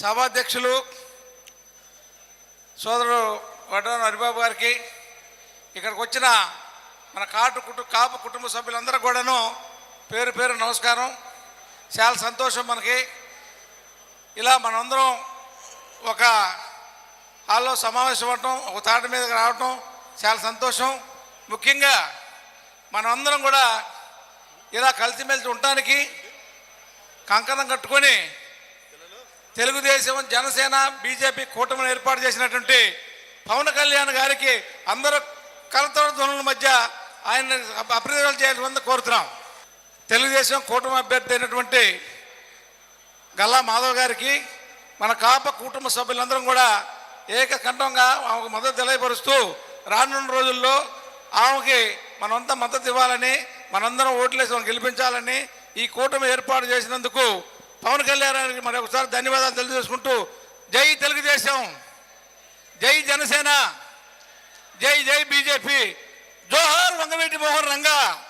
సభాధ్యక్షులు సోదరుడు వడ్డాన హరిబాబు గారికి ఇక్కడికి వచ్చిన మన కాటు కుటు కాపు కుటుంబ సభ్యులందరూ కూడాను పేరు పేరు నమస్కారం. చాలా సంతోషం మనకి. ఇలా మనందరం ఒక హాల్లో సమావేశం అవ్వటం ఒక తాటి మీదకి రావటం చాలా సంతోషం. ముఖ్యంగా మనమందరం కూడా ఇలా కలిసిమెలిసి ఉండటానికి కంకణం కట్టుకొని తెలుగుదేశం జనసేన బీజేపీ కూటమిని ఏర్పాటు చేసినటువంటి పవన్ కళ్యాణ్ గారికి అందరూ కలతోడ ధ్వనుల మధ్య ఆయన అభివృద్ధి చేయాలని కోరుతున్నాం. తెలుగుదేశం కూటమి అభ్యర్థి అయినటువంటి గల్లా మాధవ్ గారికి మన కాప కుటుంబ సభ్యులందరం కూడా ఏకకంఠంగా ఆమెకు మద్దతు తెలియపరుస్తూ రానున్న రోజుల్లో ఆమెకి మనంతా మద్దతు ఇవ్వాలని మనందరం ఓట్లేసి గెలిపించాలని ఈ కూటమి ఏర్పాటు చేసినందుకు పవన్ కళ్యాణ్ మరొకసారి ధన్యవాదాలు తెలియజేసుకుంటూ జై తెలుగుదేశం జై జనసేన జై జై బీజేపీ. జోహర్ వంగవీటి మోహన్ రంగా